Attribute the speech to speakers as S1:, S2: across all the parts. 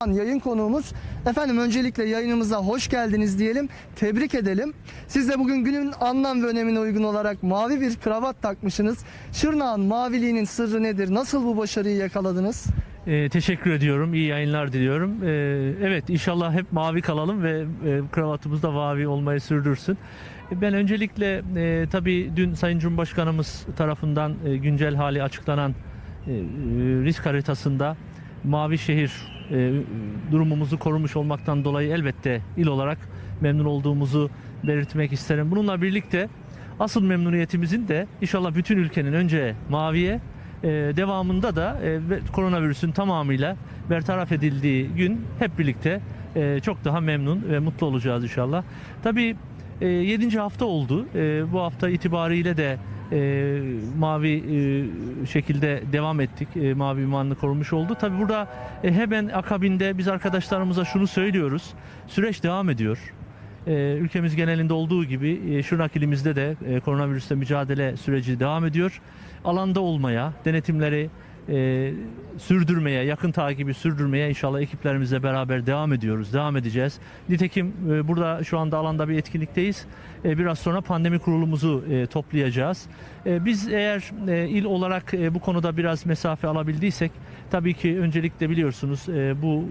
S1: an yayın konuğumuz. Efendim öncelikle yayınımıza hoş geldiniz diyelim. Tebrik edelim. Siz de bugün günün anlam ve önemine uygun olarak mavi bir kravat takmışsınız. Şırnağın maviliğinin sırrı nedir? Nasıl bu başarıyı yakaladınız?
S2: Ee, teşekkür ediyorum. İyi yayınlar diliyorum. Ee, evet inşallah hep mavi kalalım ve e, kravatımız da mavi olmayı sürdürsün. E, Ben öncelikle e, tabii dün Sayın Cumhurbaşkanımız tarafından e, güncel hali açıklanan e, e, risk haritasında mavi şehir e, durumumuzu korumuş olmaktan dolayı elbette il olarak memnun olduğumuzu belirtmek isterim. Bununla birlikte asıl memnuniyetimizin de inşallah bütün ülkenin önce maviye e, devamında da e, koronavirüsün tamamıyla bertaraf edildiği gün hep birlikte e, çok daha memnun ve mutlu olacağız inşallah. Tabii 7. hafta oldu. E, bu hafta itibariyle de e, mavi e, şekilde devam ettik. E, mavi ünvanını korumuş oldu. Tabii burada e, hemen akabinde biz arkadaşlarımıza şunu söylüyoruz. Süreç devam ediyor. E, ülkemiz genelinde olduğu gibi e, Şırnak ilimizde de e, koronavirüsle mücadele süreci devam ediyor. Alanda olmaya, denetimleri e, sürdürmeye, yakın takibi sürdürmeye inşallah ekiplerimizle beraber devam ediyoruz, devam edeceğiz. Nitekim e, burada şu anda alanda bir etkinlikteyiz. E, biraz sonra pandemi kurulumuzu e, toplayacağız. E, biz eğer e, il olarak e, bu konuda biraz mesafe alabildiysek, tabii ki öncelikle biliyorsunuz e, bu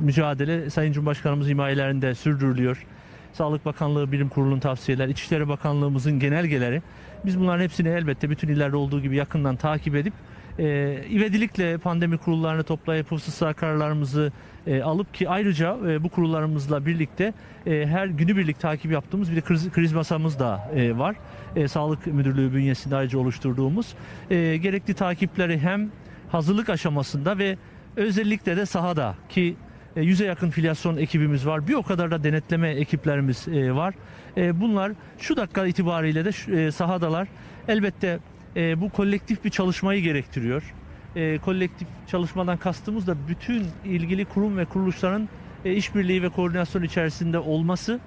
S2: e, mücadele Sayın Cumhurbaşkanımız himayelerinde sürdürülüyor. Sağlık Bakanlığı Bilim Kurulu'nun tavsiyeleri, İçişleri Bakanlığımızın genelgeleri. Biz bunların hepsini elbette bütün illerde olduğu gibi yakından takip edip e, ivedilikle pandemi kurullarını toplayıp hususi kararlarımızı e, alıp ki ayrıca e, bu kurullarımızla birlikte e, her günübirlik takip yaptığımız bir de kriz, kriz masamız da e, var. E, Sağlık Müdürlüğü bünyesinde ayrıca oluşturduğumuz e, gerekli takipleri hem hazırlık aşamasında ve özellikle de sahada ki e, yüze yakın filyasyon ekibimiz var. Bir o kadar da denetleme ekiplerimiz e, var. E, Bunlar şu dakika itibariyle de e, sahadalar. Elbette e, bu kolektif bir çalışmayı gerektiriyor. E, Kolektif çalışmadan kastımız da bütün ilgili kurum ve kuruluşların e, işbirliği ve koordinasyon içerisinde olması.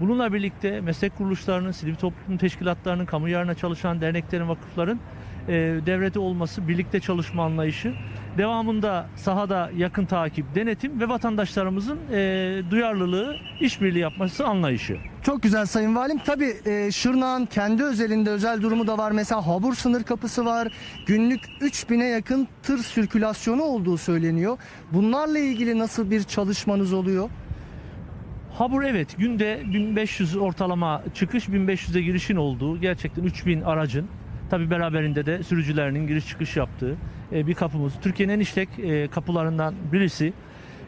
S2: Bununla birlikte meslek kuruluşlarının, sivil toplum teşkilatlarının, kamu yararına çalışan derneklerin, vakıfların e, devrede olması, birlikte çalışma anlayışı, devamında sahada yakın takip, denetim ve vatandaşlarımızın e, duyarlılığı, işbirliği yapması anlayışı.
S1: Çok güzel Sayın Valim. Tabii e, Şırnak'ın kendi özelinde özel durumu da var. Mesela Habur sınır kapısı var. Günlük 3000'e yakın tır sirkülasyonu olduğu söyleniyor. Bunlarla ilgili nasıl bir çalışmanız oluyor?
S2: Habur evet günde 1500 ortalama çıkış 1500'e girişin olduğu gerçekten 3000 aracın tabi beraberinde de sürücülerinin giriş çıkış yaptığı e, bir kapımız. Türkiye'nin en işlek e, kapılarından birisi.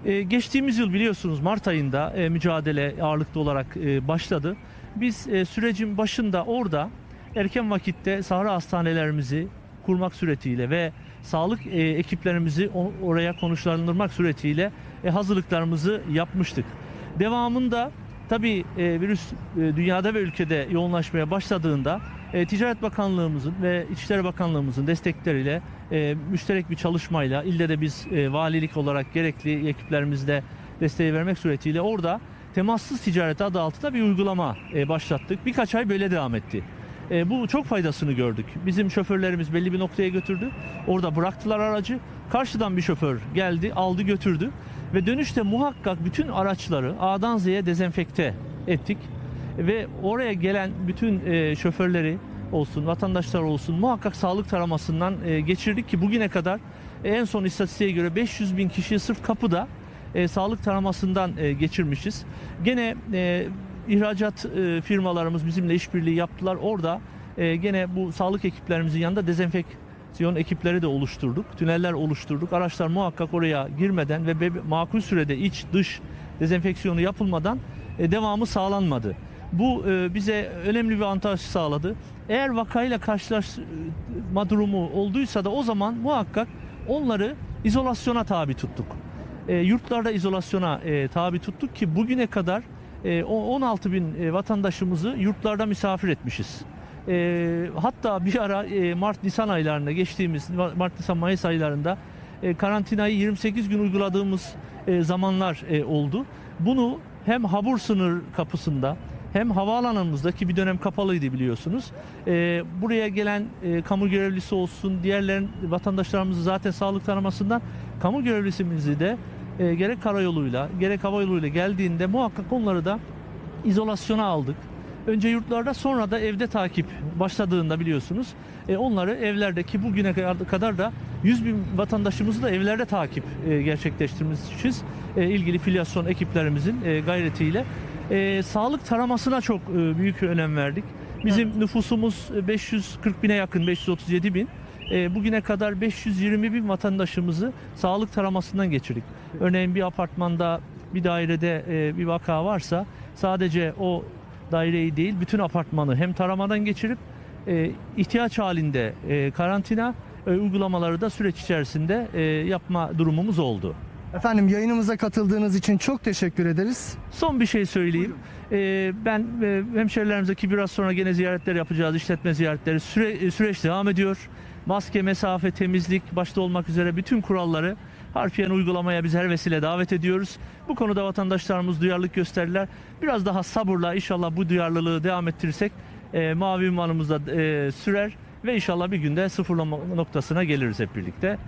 S2: E, Geçtiğimiz yıl biliyorsunuz Mart ayında mücadele ağırlıklı olarak başladı. Biz sürecin başında orada erken vakitte sahra hastanelerimizi kurmak suretiyle ve sağlık ekiplerimizi oraya konuşlandırmak suretiyle hazırlıklarımızı yapmıştık. Devamında tabii virüs dünyada ve ülkede yoğunlaşmaya başladığında e, Ticaret Bakanlığımızın ve İçişleri Bakanlığımızın destekleriyle e, müşterek bir çalışmayla ilde de biz e, valilik olarak gerekli ekiplerimizle desteği vermek suretiyle orada temassız ticaret adı altında bir uygulama e, başlattık. Birkaç ay böyle devam etti. E, bu çok faydasını gördük. Bizim şoförlerimiz belli bir noktaya götürdü. Orada bıraktılar aracı. Karşıdan bir şoför geldi, aldı götürdü. Ve dönüşte muhakkak bütün araçları A'dan Z'ye dezenfekte ettik. Ve oraya gelen bütün e, şoförleri olsun, vatandaşlar olsun muhakkak sağlık taramasından e, geçirdik ki bugüne kadar e, en son istatistiğe göre 500 bin kişi sırf kapıda e, sağlık taramasından e, geçirmişiz. Gene e, ihracat e, firmalarımız bizimle işbirliği yaptılar. Orada e, gene bu sağlık ekiplerimizin yanında dezenfeksiyon ekipleri de oluşturduk. Tüneller oluşturduk. Araçlar muhakkak oraya girmeden ve makul sürede iç dış dezenfeksiyonu yapılmadan e, devamı sağlanmadı. Bu e, bize önemli bir avantaj sağladı. Eğer vakayla karşılaşma durumu olduysa da o zaman muhakkak onları izolasyona tabi tuttuk. E, yurtlarda izolasyona e, tabi tuttuk ki bugüne kadar e, o 16 bin e, vatandaşımızı yurtlarda misafir etmişiz. E, hatta bir ara e, Mart-Nisan aylarında geçtiğimiz Mart-Nisan-Mayıs aylarında e, karantinayı 28 gün uyguladığımız e, zamanlar e, oldu. Bunu hem Habur sınır kapısında hem havaalanımızdaki bir dönem kapalıydı biliyorsunuz. E, buraya gelen e, kamu görevlisi olsun, diğerlerin vatandaşlarımızı zaten sağlık taramasından kamu görevlisimizi de e, gerek karayoluyla gerek hava yoluyla geldiğinde muhakkak onları da izolasyona aldık. Önce yurtlarda sonra da evde takip başladığında biliyorsunuz e, onları evlerdeki bugüne kadar da 100 bin vatandaşımızı da evlerde takip e, gerçekleştirmişiz. E, ilgili filyasyon ekiplerimizin e, gayretiyle. E, sağlık taramasına çok e, büyük önem verdik. Bizim nüfusumuz e, 540 bine yakın, 537 bin. E, bugüne kadar 520 bin vatandaşımızı sağlık taramasından geçirdik. Örneğin bir apartmanda, bir dairede e, bir vaka varsa sadece o daireyi değil bütün apartmanı hem taramadan geçirip e, ihtiyaç halinde e, karantina e, uygulamaları da süreç içerisinde e, yapma durumumuz oldu.
S1: Efendim yayınımıza katıldığınız için çok teşekkür ederiz.
S2: Son bir şey söyleyeyim. Ee, ben e, hemşerilerimize ki biraz sonra gene ziyaretler yapacağız, işletme ziyaretleri. Süre, e, süreç devam ediyor. Maske, mesafe, temizlik başta olmak üzere bütün kuralları harfiyen uygulamaya biz her vesile davet ediyoruz. Bu konuda vatandaşlarımız duyarlılık gösterdiler. Biraz daha sabırla inşallah bu duyarlılığı devam ettirirsek e, mavi ünvanımız da e, sürer ve inşallah bir günde sıfırlama noktasına geliriz hep birlikte.